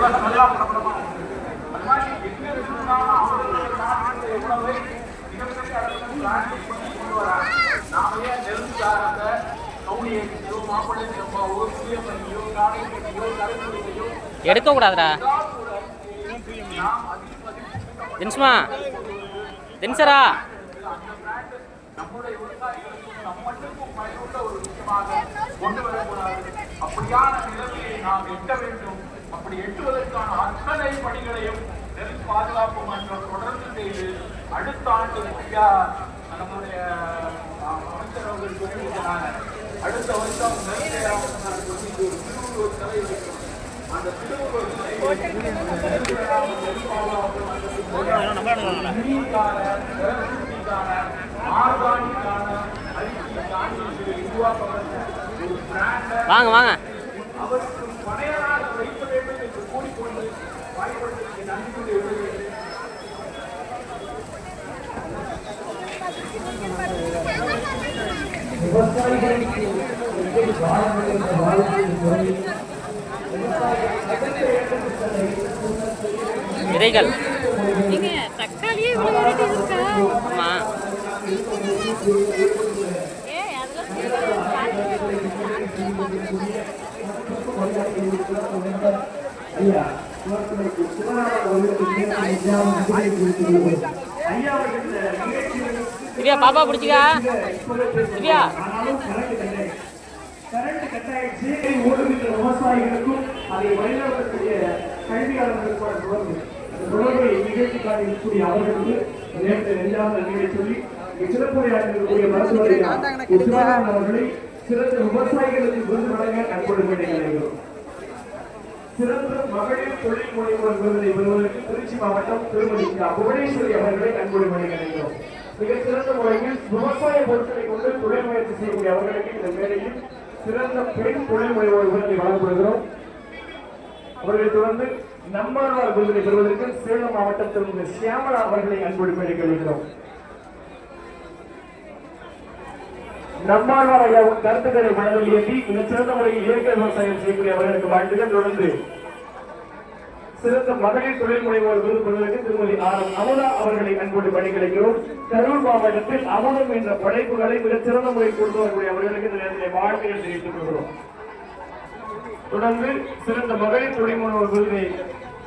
உலகம் எல்லாம் பிரபலமா அது மாதிரி எங்க இருந்தாலும் உணவை மிகப்பெரிய அளவில் பண்ணி கொண்டு வராங்க நாம ஏன் மாப்பிள்ளை சம்பாவோ எடுக்க கூடாதுடா தின்சுமா தின்சரா. நம்முடைய விவசாயிகளுக்கும் மட்டுக்கும் பயனுள்ள ஒரு விஷயமாக கொண்டு வரக்கூடாது. அப்படியான நிலைமையை நாம் எட்ட வேண்டும். அப்படி எட்டுவதற்கான அத்தனை பணிகளையும் நெல் பாதுகாப்பு மன்றம் தொடர்ந்து செய்து அடுத்த ஆண்டு ஐயா நம்முடைய அமைச்சர் அவர்கள் சொல்லியிருக்கிறாங்க அடுத்த வருஷம் நெல் ஒரு திருவள்ளுவர் சிலை இருக்கும் அந்த திருவள்ளுவர் வாங்க வாங்க. விதைகள் நீங்க தக்காளியே ஆமா ஏய் அதெல்லாம் ஐயா திவ்யா பாப்பா பிடிச்சிக்கா. திவ்யா. கரண்ட் கரண்ட் கட்டாயிடுச்சு ஓடுகின்ற விவசாயிகளுக்கும் அதை வழிநடத்தக்கூடிய அவர்களுக்கு நேற்று நன்றியை சொல்லி சிறப்புரையாற்றக்கூடிய மருத்துவர் அவர்களை சிறந்த விவசாயிகளுக்கு விருது வழங்க அன்போடு வேண்டுகிறோம் சிறந்த மகளிர் தொழில் முனைவோர் விருதை பெறுவதற்கு திருச்சி மாவட்டம் திருமதி. புவனேஸ்வரி அவர்களை அன்போடு வழங்குகிறோம் மிக சிறந்த முறையில் விவசாய பொருட்களை கொண்டு தொழில் முயற்சி செய்யக்கூடிய அவர்களுக்கு இந்த மேடையில் சிறந்த பெண் தொழில் முனைவோர்களை வழங்கப்படுகிறோம். அவர்களை தொடர்ந்து நம்மாழ்வார் விருதினை பெறுவதற்கு சேலம் மாவட்டத்தில் திருமதி சியாமலா அவர்களை அன்போடு வேண்டுகிறோம் நம்மாழ்வார் ஐயாவும் கருத்துக்களை மனதில் ஏற்றி மிகச்சிறந்த சிறந்த முறையில் இயற்கை விவசாயம் செய்யக்கூடிய அவர்களுக்கு வாழ்த்துக்கள். தொடர்ந்து சிறந்த மகளிர் தொழில் முனைவோர் விருது பெறுவதற்கு திருமதி ஆர் எம் அமுதா அவர்களை அன்போடு பணிக்கலைக்கிறோம் கரூர் மாவட்டத்தில் அமுதம் என்ற படைப்புகளை மிக சிறந்த முறை கொண்டு வரக்கூடிய அவர்களுக்கு இந்த நேரத்தில் வாழ்த்துக்கள் தெரிவித்துக் கொள்கிறோம். தொடர்ந்து சிறந்த மகளிர் தொழில் முனைவோர் விருதை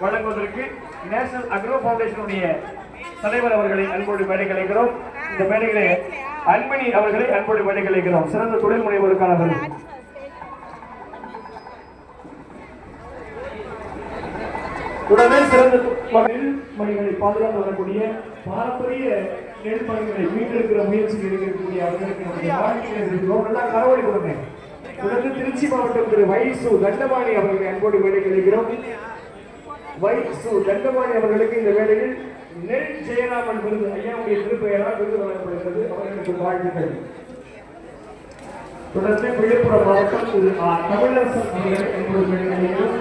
வழங்குவதற்கு நேஷனல் அக்ரோ பவுண்டேஷனுடைய தலைவர் அவர்களை அன்போடு பணி மேடைக்கலைக்கிறோம் இந்த மேடைகளை அன்பினி அவர்களை அன்போடு பணி மேடைக்கலைக்கிறோம் சிறந்த தொழில் முனைவோருக்கான விருது. உடனே சிறந்த நெல் மணிகளை பாதுகாத்து வரக்கூடிய பாரம்பரிய நெல் மணிகளை மீட்டெடுக்கிற முயற்சியில் இருக்கக்கூடிய அவர்களுக்கு நம்முடைய வாழ்க்கையை இருக்கிறோம் நல்லா கரவழி கொடுங்க. தொடர்ந்து திருச்சி மாவட்டம் திரு வைசு தண்டபாணி அவர்களை அன்போடு வேலை கிடைக்கிறோம் வைசு தண்டபாணி அவர்களுக்கு இந்த வேளையில் நெல் ஜெயராமன் விருது ஐயாவுடைய திருப்பெயரால் விருது வழங்கப்படுகிறது. அவர்களுக்கு வாழ்த்துக்கள். தொடர்ந்து விழுப்புரம் மாவட்டம் திரு தமிழரசன் அவர்களை அன்போடு வேலை கிடைக்கிறோம்